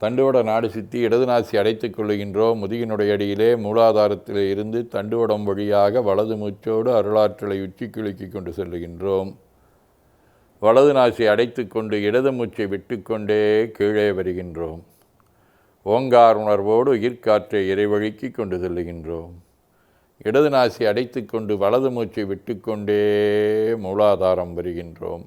தண்டுவட நாடு சித்தி இடது நாசி அடைத்துக் கொள்ளுகின்றோம் முதுகினுடைய அடியிலே மூலாதாரத்தில் இருந்து தண்டுவடம் வழியாக வலது மூச்சோடு அருளாற்றலை உச்சி கிழுக்கி கொண்டு செல்லுகின்றோம். வலது நாசி அடைத்து கொண்டு இடது மூச்சை விட்டுக்கொண்டே கீழே வருகின்றோம். ஓங்கார் உணர்வோடு உயிர்காற்றை இறைவழுக்கி கொண்டு செல்லுகின்றோம். இடது நாசி அடைத்து கொண்டு வலது மூச்சை விட்டுக்கொண்டே மூலாதாரம் வருகின்றோம்.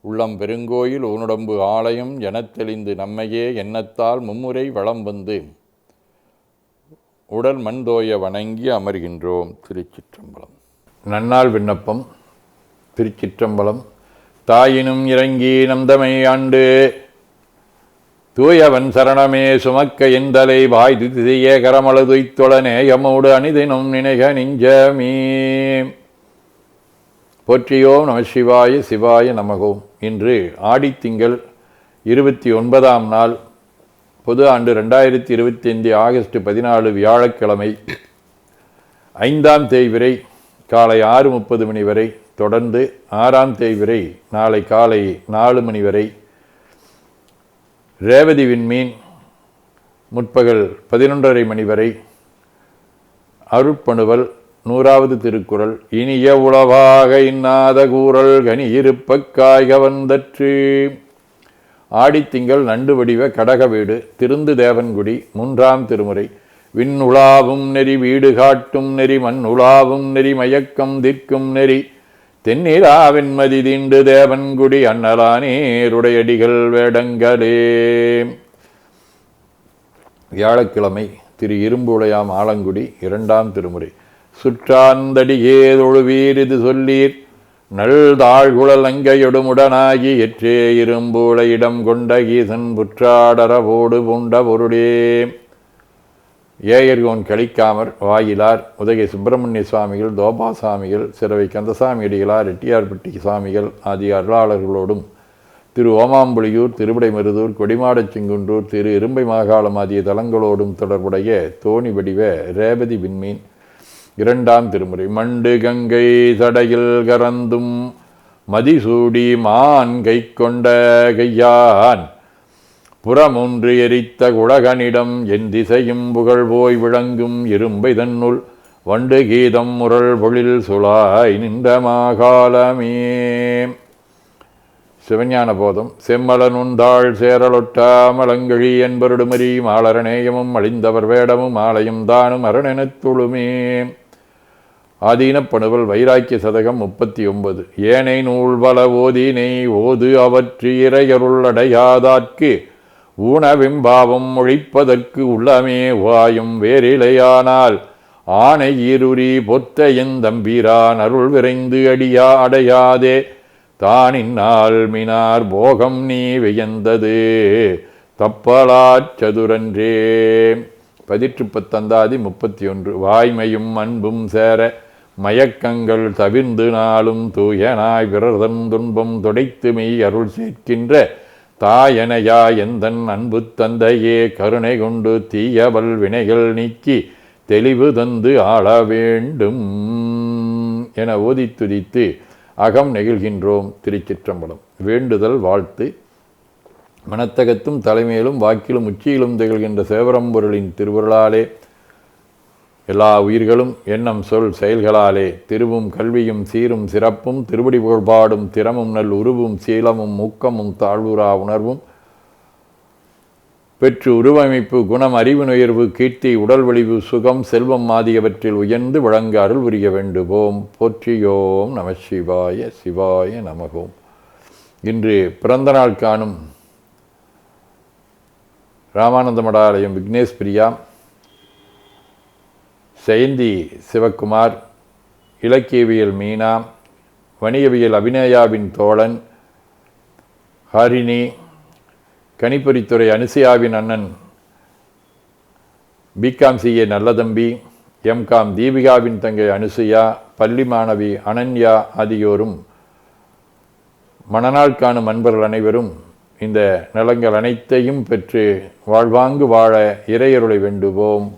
உள்ளம் பெருங்கோயில் ஊனுடம்பு ஆலயம் எனத் தெளிந்து நம்மையே எண்ணத்தால் மும்முறை வளம் வந்து உடல் மண்தோய வணங்கி அமர்கின்றோம். திருச்சிற்றம்பலம். நன்னாள் விண்ணப்பம். திருச்சிற்றம்பலம். தாயினும் இறங்கி நந்தமை ஆண்டு தூயவன் சரணமே சுமக்க எந்தலை வாய் திசைய கரமளதுய்த்தொழ நேயமோடு அணிதினும் நினைக நெஞ்சமீ. போற்றியோம் நம சிவாய சிவாய நமகோம். இன்று ஆடித்திங்கள் இருபத்தி ஒன்பதாம் நாள் பொது ஆண்டு ரெண்டாயிரத்தி இருபத்தி ஐந்து ஆகஸ்ட் பதினாலு வியாழக்கிழமை ஐந்தாம் தேய்விரை காலை ஆறு முப்பது மணி வரை தொடர்ந்து ஆறாம் தேய்விரை நாளை காலை நாலு மணி வரை ரேவதி விண்மீன் முற்பகல் பதினொன்றரை மணி வரை அருட்பணுவல் நூறாவது திருக்குறள். இனிய உளவாக இன்னாத கூறல் கனி இருப்பக்காய்க வந்தற்று ஆடித்திங்கள் நண்டு வடிவ கடக வீடு திருந்து தேவன்குடி மூன்றாம் திருமுறை. விண் உலாவும் நெறி வீடு காட்டும் நெறி மண் உலாவும் நெறி மயக்கம் திற்கும் நெறி. தென்னிராவென்மதி தீண்டு தேவன்குடி அண்ணலானேருடையடிகள் வேடங்களே. வியாழக்கிழமை திரு இரும்புளையாம் ஆலங்குடி இரண்டாம் திருமுறை. சுற்றாந்தடியேதொழுவீர் இது சொல்லீர். நல்தாழ்குழல் அங்கையொடுமுடனாகி எற்றே இரும்பூள இடம் கொண்ட ஈசன் புற்றாடரவோடு பூண்ட பொருளே. ஏயர்கோன் கலிக்காமர் வாயிலார் உதகை சுப்பிரமணிய சுவாமிகள் தோபாசாமிகள் சிறவை கந்தசாமி அடிகளார் ரெட்டியார்பட்டி சாமிகள் ஆகிய அருளாளர்களோடும் திரு ஓமாம்புலியூர் திருவிடைமருதூர் கொடிமாடச் செங்குன்றூர் திரு இரும்பை மாகாளம் ஆகிய தலங்களோடும் தொடர்புடைய தோணி வடிவ ரேபதி விண்மீன் இரண்டாம் திருமுறை. மண்டு கங்கை சடையில் கரந்தும் மதிசூடி மான் கை கொண்ட கையான். புறமொன்று எரித்த குழகனிடம் என் திசையும் புகழ் போய் விளங்கும் இரும்பை தன்னுள் வண்டு கீதம் முரள் பொழில் சுழாய் நின்ற மாகாலமே. சிவஞான போதம். செம்மலனுந்தாள் சேரலொட்டாமலங்கழி என்பருடுமரி மாலரணேயமும் அழிந்தவர் வேடமும் ஆலயம் தானும் அரணெனத் துளுமே ஆதீனப்பணுவல் வைராக்கிய சதகம் முப்பத்தி ஒன்பது ஏனை நூல் ஓதினை ஓது அவற்று இறையருள் அடையாதாற்கு ஒழிப்பதற்கு உள்ளமே வாயும் வேறிலையானால் ஆனை ஈருரி பொத்தையின் எந்தம்பீரான் அருள் விரைந்து அடியா அடையாதே தானின்னால் மினார் போகம் நீ வியந்தது தப்பலாச் சதுரன்றே. பதிற்று பத்தந்தாதி முப்பத்தி ஒன்று வாய்மையும் அன்பும் சேர மயக்கங்கள் தவிர்ந்து நாளும் தூயனாய் விரதம் துன்பம் துடைத்து மெய் அருள் சேர்க்கின்ற தாயனையா எந்தன் அன்பு தந்தையே கருணை கொண்டு தீயவல் வினைகள் நீக்கி தெளிவு தந்து ஆள வேண்டும் என ஓதி துதித்து அகம் நெகிழ்கின்றோம் திருச்சிற்றம்பலம். வேண்டுதல் வாழ்த்து. மனத்தகத்தும் தலைமையிலும் வாக்கிலும் உச்சியிலும் திகழ்கின்ற சேவரம்பொருளின் திருவருளாலே எல்லா உயிர்களும் எண்ணம் சொல் செயல்களாலே திருவும் கல்வியும் சீரும் சிறப்பும் திருவடி புகழ்பாடும் திறமும் நல் உருவும் சீலமும் ஊக்கமும் தாழ்வுரா உணர்வும். பெற்று உருவமைப்பு குணம் அறிவு நுயர்வு கீர்த்தி உடல் வலிவு சுகம் செல்வம் ஆகியவற்றில் உயர்ந்து வழங்க அருள் புரிய வேண்டுவோம். போற்றியோம் நம சிவாய சிவாய நமகோம். இன்று பிறந்த நாள் காணும் ராமானந்த மடாலயம் விக்னேஷ் பிரியா ஜெயந்தி சிவக்குமார் இலக்கியவியல் மீனா வணிகவியல் அபிநயாவின் தோழன் ஹரிணி கணிப்பொறித்துறை அனுசியாவின் அண்ணன் பிகாம் சிஏ நல்லதம்பி எம்காம் தீபிகாவின் தங்கை அனுசுயா பள்ளி மாணவி அனன்யா ஆகியோரும் மணநாள் காணும் அன்பர்கள் அனைவரும் இந்த நலங்கள் அனைத்தையும் பெற்று வாழ்வாங்கு வாழ இறையருளை வேண்டுவோம்.